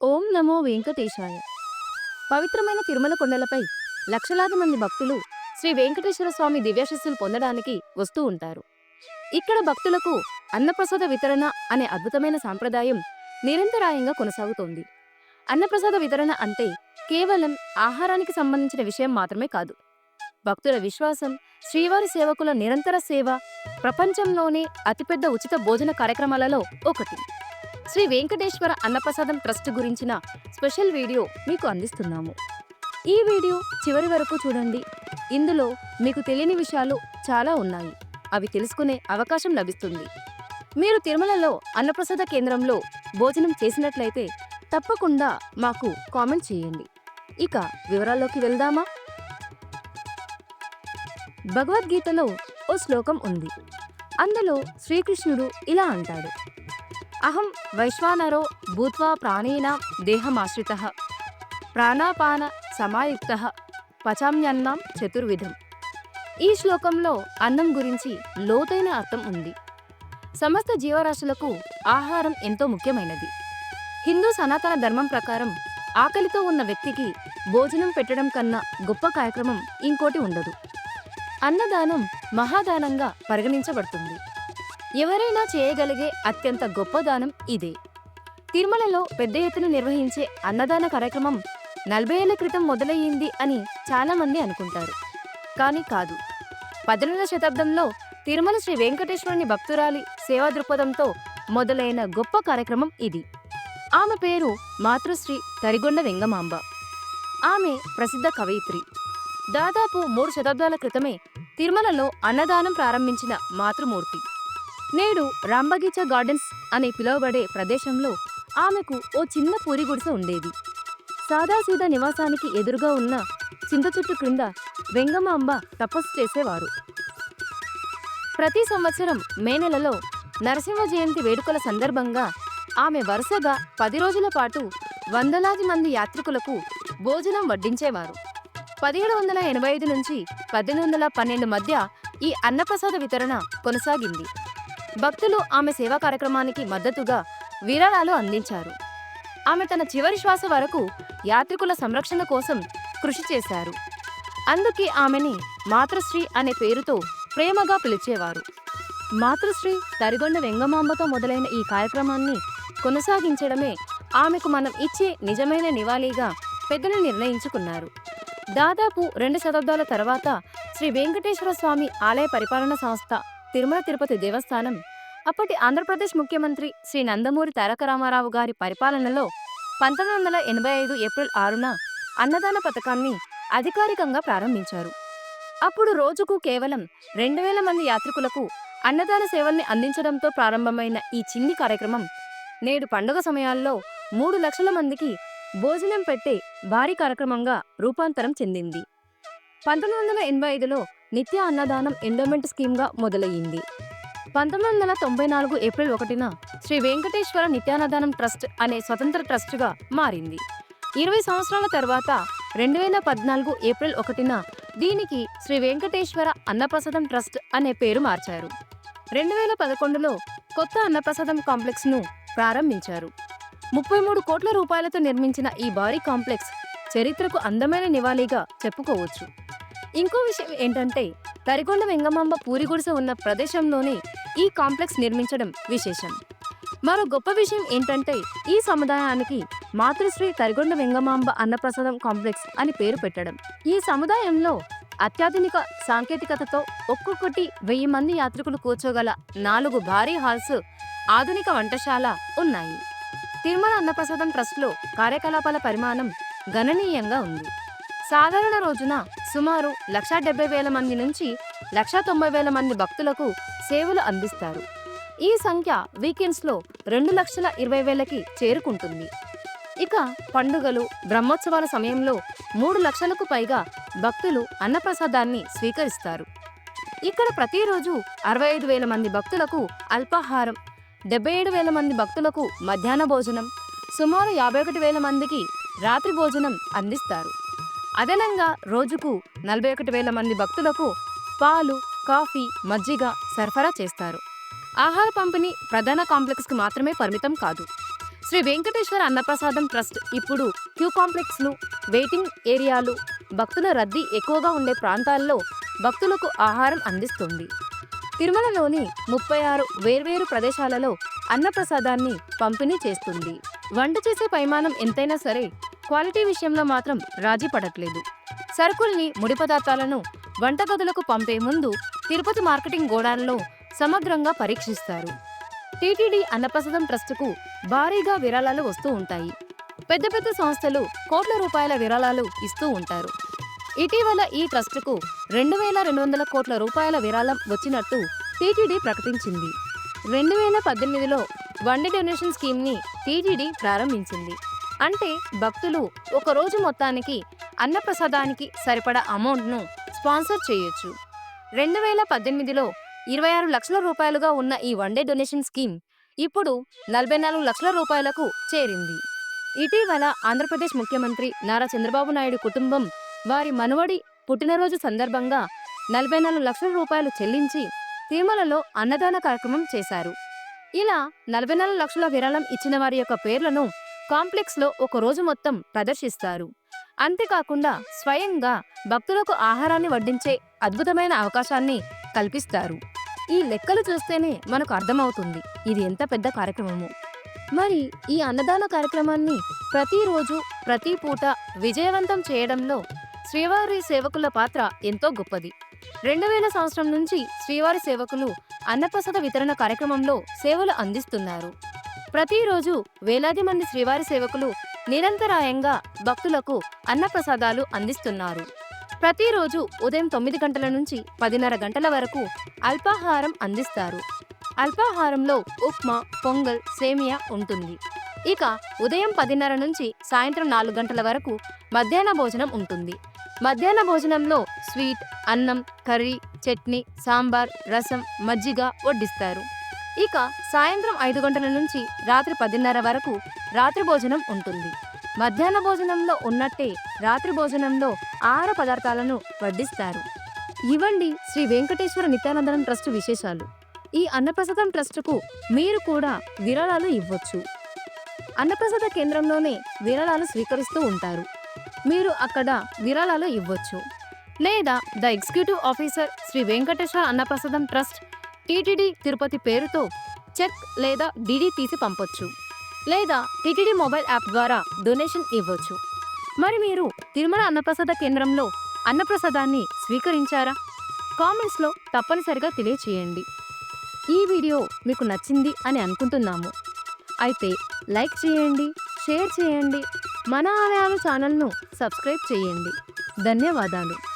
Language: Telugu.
ఓం నమో వెంకటేశాయ. పవిత్రమైన తిరుమల కొండలపై లక్షలాది మంది భక్తులు శ్రీ వెంకటేశ్వర స్వామి దివ్యాశస్సులు పొందడానికి వస్తూ ఉంటారు. ఇక్కడ భక్తులకు అన్నప్రసాద వితరణ అనే అద్భుతమైన సాంప్రదాయం నిరంతరాయంగా కొనసాగుతోంది. అన్నప్రసాద వితరణ అంటే కేవలం ఆహారానికి సంబంధించిన విషయం మాత్రమే కాదు. భక్తుల విశ్వాసం శ్రీవారి సేవకుల నిరంతర సేవ ప్రపంచంలోనే అతిపెద్ద ఉచిత భోజన కార్యక్రమాలలో ఒకటి. శ్రీ వెంకటేశ్వర అన్నప్రసాదం ట్రస్ట్ గురించిన స్పెషల్ వీడియో మీకు అందిస్తున్నాము. ఈ వీడియో చివరి వరకు చూడండి. ఇందులో మీకు తెలియని విషయాలు చాలా ఉన్నాయి. అవి తెలుసుకునే అవకాశం లభిస్తుంది. మీరు తిరుమలలో అన్నప్రసాద కేంద్రంలో భోజనం చేసినట్లయితే తప్పకుండా మాకు కామెంట్ చేయండి. ఇక వివరాల్లోకి వెళ్దామా? భగవద్గీతలో ఓ శ్లోకం ఉంది. అందులో శ్రీకృష్ణుడు ఇలా అంటాడు. అహం వైశ్వానరో భూత్వా ప్రాణేన దేహమాశ్రిత. ప్రాణాపాన సమాయుక్త. పచామ్యన్నం చతుర్విధం. ఈ శ్లోకంలో అన్నం గురించి లోతైన అర్థం ఉంది. సమస్త జీవరాశులకు ఆహారం ఎంతో ముఖ్యమైనది. హిందూ సనాతన ధర్మం ప్రకారం ఆకలితో ఉన్న వ్యక్తికి భోజనం పెట్టడం కన్నా గొప్ప కార్యక్రమం ఇంకోటి ఉండదు. అన్నదానం మహాదానంగా పరిగణించబడుతుంది. ఎవరైనా చేయగలిగే అత్యంత గొప్ప దానం ఇదే. తిరుమలలో పెద్ద ఎత్తున నిర్వహించే అన్నదాన కార్యక్రమం నలభై ఏళ్ళ క్రితం మొదలయ్యింది అని చాలామంది అనుకుంటారు. కానీ కాదు. పద్దెనిమిదవ శతాబ్దంలో తిరుమల శ్రీ వెంకటేశ్వరుని భక్తురాలి సేవా దృక్పథంతో మొదలైన గొప్ప కార్యక్రమం ఇది. ఆమె పేరు మాతృశ్రీ తరిగొండ వెంగమాంబ. ఆమె ప్రసిద్ధ కవయిత్రి. దాదాపు మూడు శతాబ్దాల క్రితమే తిరుమలలో అన్నదానం ప్రారంభించిన మాతృమూర్తి. నేడు రాంబగీచా గార్డెన్స్ అని పిలువబడే ప్రదేశంలో ఆమెకు ఓ చిన్న పూరి గుడిసె ఉండేది. సాదాసీదా నివాసానికి ఎదురుగా ఉన్న చింత చెట్టు క్రింద వెంగమాంబ తపస్సు చేసేవారు. ప్రతి సంవత్సరం మే నెలలో నరసింహ జయంతి వేడుకల సందర్భంగా ఆమె వరుసగా పది రోజుల పాటు వందలాది మంది యాత్రికులకు భోజనం వడ్డించేవారు. పదిహేడు వందల ఎనభై ఐదు నుంచి పద్దెనిమిది వందల పన్నెండు మధ్య ఈ అన్నప్రసాద వితరణ కొనసాగింది. భక్తులు ఆమె సేవా కార్యక్రమానికి మద్దతుగా విరాళాలు అందించారు. ఆమె తన చివరి శ్వాస వరకు యాత్రికుల సంరక్షణ కోసం కృషి చేశారు. అందుకే ఆమెని మాతృశ్రీ అనే పేరుతో ప్రేమగా పిలిచేవారు. మాతృశ్రీ తరిగొండ వెంగమాంబతో మొదలైన ఈ కార్యక్రమాన్ని కొనసాగించడమే ఆమెకు మనం ఇచ్చే నిజమైన నివాళిగా పెద్దలు నిర్ణయించుకున్నారు. దాదాపు రెండు శతాబ్దాల తర్వాత శ్రీ వెంకటేశ్వర స్వామి ఆలయ పరిపాలన సంస్థ తిరుమల తిరుపతి దేవస్థానం. అప్పటి ఆంధ్రప్రదేశ్ ముఖ్యమంత్రి శ్రీ నందమూరి తారక రామారావు గారి పరిపాలనలో పంతొమ్మిది వందల ఎనభై ఐదు ఏప్రిల్ ఆరున అన్నదాన పథకాన్ని అధికారికంగా ప్రారంభించారు. అప్పుడు రోజుకు కేవలం రెండు వేల మంది యాత్రికులకు అన్నదాన సేవల్ని అందించడంతో ప్రారంభమైన ఈ చిన్ని కార్యక్రమం నేడు పండుగ సమయాల్లో మూడు లక్షల మందికి భోజనం పెట్టే భారీ కార్యక్రమంగా రూపాంతరం చెందింది. పంతొమ్మిది వందల ఎనభై ఐదులో నిత్య అన్నదానం ఎండోమెంట్ స్కీమ్గా మొదలయ్యింది. పంతొమ్మిది వందల తొంభై నాలుగు ఏప్రిల్ ఒకటిన శ్రీ వెంకటేశ్వర నిత్యాన్నదానం ట్రస్ట్ అనే స్వతంత్ర ట్రస్టుగా మారింది. ఇరవై సంవత్సరాల తర్వాత రెండు వేల పద్నాలుగు ఏప్రిల్ ఒకటిన దీనికి శ్రీ వెంకటేశ్వర అన్నప్రసాదం ట్రస్ట్ అనే పేరు మార్చారు. రెండు వేల పదకొండులో కొత్త అన్నప్రసాదం కాంప్లెక్స్ను ప్రారంభించారు. ముప్పై మూడు కోట్ల రూపాయలతో నిర్మించిన ఈ భారీ కాంప్లెక్స్ చరిత్రకు అందమైన నివాళిగా చెప్పుకోవచ్చు. ఇంకో విషయం ఏంటంటే తరిగొండ వెంగమాంబ పూరి గుడిసె ఉన్న ప్రదేశంలోనే ఈ కాంప్లెక్స్ నిర్మించడం విశేషం. మరో గొప్ప విషయం ఏంటంటే ఈ సముదాయానికి మాతృశ్రీ తరిగొండ వెంగమాంబ అన్నప్రసాదం కాంప్లెక్స్ అని పేరు పెట్టడం. ఈ సముదాయంలో అత్యాధునిక సాంకేతికతతో ఒక్కొక్కటి వెయ్యి మంది యాత్రికులు కూర్చోగల నాలుగు భారీ హాల్స్ ఆధునిక వంటశాల ఉన్నాయి. తిరుమల అన్నప్రసాదం ట్రస్ట్లో కార్యకలాపాల పరిమాణం గణనీయంగా ఉంది. సాధారణ రోజున సుమారు లక్షా డెబ్బై వేల మంది నుంచి లక్షా తొంభై వేల మంది భక్తులకు సేవలు అందిస్తారు. ఈ సంఖ్య వీకెండ్స్లో రెండు లక్షల ఇరవై వేలకి చేరుకుంటుంది. ఇక పండుగలు బ్రహ్మోత్సవాల సమయంలో మూడు లక్షలకు పైగా భక్తులు అన్నప్రసాదాన్ని స్వీకరిస్తారు. ఇక్కడ ప్రతిరోజు అరవై ఐదు వేల మంది భక్తులకు అల్పాహారం డెబ్బై ఏడు వేల మంది భక్తులకు మధ్యాహ్న భోజనం సుమారు యాభై ఒకటి వేల మందికి రాత్రి భోజనం అందిస్తారు. అదనంగా రోజుకు నలభై ఒకటి వేల మంది భక్తులకు పాలు కాఫీ మజ్జిగ సరఫరా చేస్తారు. ఆహార పంపిణీ ప్రధాన కాంప్లెక్స్కి మాత్రమే పరిమితం కాదు. శ్రీ వెంకటేశ్వర అన్నప్రసాదం ట్రస్ట్ ఇప్పుడు క్యూ కాంప్లెక్స్లు వెయిటింగ్ ఏరియాలు భక్తుల రద్దీ ఎక్కువగా ఉండే ప్రాంతాల్లో భక్తులకు ఆహారం అందిస్తుంది. తిరుమలలోని ముప్పై ఆరు వేర్వేరు ప్రదేశాలలో అన్నప్రసాదాన్ని పంపిణీ చేస్తుంది. వంట చేసే పరిమాణం ఎంతైనా సరే క్వాలిటీ విషయంలో మాత్రం రాజీ పడట్లేదు. సరుకుల్ని ముడి పదార్థాలను వంటగదులకు పంపే ముందు తిరుపతి మార్కెటింగ్ గోడాన్లో సమగ్రంగా పరీక్షిస్తారు. టీటీడీ అన్నప్రసాదం ట్రస్టుకు భారీగా విరాళాలు వస్తూ ఉంటాయి. పెద్ద పెద్ద సంస్థలు కోట్ల రూపాయల విరాళాలు ఇస్తూ ఉంటారు. ఇటీవల ఈ ట్రస్టుకు రెండు వేల రెండు వందల కోట్ల రూపాయల విరాళం వచ్చినట్టు టీటీడీ ప్రకటించింది. రెండు వేల పద్దెనిమిదిలో వన్ డే డొనేషన్ స్కీమ్ని టీటీడీ ప్రారంభించింది. అంటే భక్తులు ఒక రోజు మొత్తానికి అన్నప్రసాదానికి సరిపడా అమౌంట్ను స్పాన్సర్ చేయొచ్చు. రెండు వేల పద్దెనిమిదిలో ఇరవై ఆరు లక్షల రూపాయలుగా ఉన్న ఈ వన్ డే డొనేషన్ స్కీమ్ ఇప్పుడు నలభై నాలుగు లక్షల రూపాయలకు చేరింది. ఇటీవల ఆంధ్రప్రదేశ్ ముఖ్యమంత్రి నారా చంద్రబాబు నాయుడు కుటుంబం వారి మనవడి పుట్టినరోజు సందర్భంగా నలభై నాలుగు లక్షల రూపాయలు చెల్లించి తిరుమలలో అన్నదాన కార్యక్రమం చేశారు. ఇలా నలభై నాలుగు లక్షల విరాళం ఇచ్చిన వారి యొక్క పేర్లను కాంప్లెక్స్లో ఒక రోజు మొత్తం ప్రదర్శిస్తారు. అంతేకాకుండా స్వయంగా భక్తులకు ఆహారాన్ని వడ్డించే అద్భుతమైన అవకాశాన్ని కల్పిస్తారు. ఈ లెక్కలు చూస్తేనే మనకు అర్థమవుతుంది ఇది ఎంత పెద్ద కార్యక్రమము. మరి ఈ అన్నదాన కార్యక్రమాన్ని ప్రతిరోజు ప్రతి పూట విజయవంతం చేయడంలో శ్రీవారి సేవకుల పాత్ర ఎంతో గొప్పది. రెండు వేల సంవత్సరం నుంచి శ్రీవారి సేవకులు అన్నప్రసాద వితరణ కార్యక్రమంలో సేవలు అందిస్తున్నారు. ప్రతిరోజు వేలాది మంది శ్రీవారి సేవకులు నిరంతరాయంగా భక్తులకు అన్నప్రసాదాలు అందిస్తున్నారు. ప్రతిరోజు ఉదయం తొమ్మిది గంటల నుంచి పదిన్నర గంటల వరకు అల్పాహారం అందిస్తారు. అల్పాహారంలో ఉప్మా పొంగల్ సేమియా ఉంటుంది. ఇక ఉదయం పదిన్నర నుంచి సాయంత్రం నాలుగు గంటల వరకు మధ్యాహ్న భోజనం ఉంటుంది. మధ్యాహ్న భోజనంలో స్వీట్ అన్నం కర్రీ చట్నీ సాంబార్ రసం మజ్జిగ వడ్డిస్తారు. ఇక సాయంత్రం ఐదు గంటల నుంచి రాత్రి పదిన్నర వరకు రాత్రి భోజనం ఉంటుంది. మధ్యాహ్న భోజనంలో ఉన్నట్టే రాత్రి భోజనంలో ఆహార పదార్థాలను వడ్డిస్తారు. ఇవండి శ్రీ వెంకటేశ్వర నిత్యానందనం ట్రస్ట్ విశేషాలు. ఈ అన్నప్రసాదం ట్రస్టుకు మీరు కూడా విరాళాలు ఇవ్వచ్చు. అన్నప్రసాద కేంద్రంలోనే విరాళాలు స్వీకరిస్తూ ఉంటారు. మీరు అక్కడ విరాళాలు ఇవ్వచ్చు. లేదా the executive officer Shri Venkateswara Annaprasadam trust TTD Tirupati పేరుతో చెక్ లేదా డిడి తీసి పంపొచ్చు. లేదా టీటీడీ మొబైల్ యాప్ ద్వారా డొనేషన్ ఇవ్వచ్చు. మరి మీరు తిరుమల అన్నప్రసాద కేంద్రంలో అన్నప్రసాదాన్ని స్వీకరించారా? కామెంట్స్లో తప్పనిసరిగా తెలియచేయండి. ఈ వీడియో మీకు నచ్చింది అని అనుకుంటున్నాము. అయితే లైక్ చేయండి షేర్ చేయండి మన ఆలయాల ఛానల్ను సబ్స్క్రైబ్ చేయండి. ధన్యవాదాలు.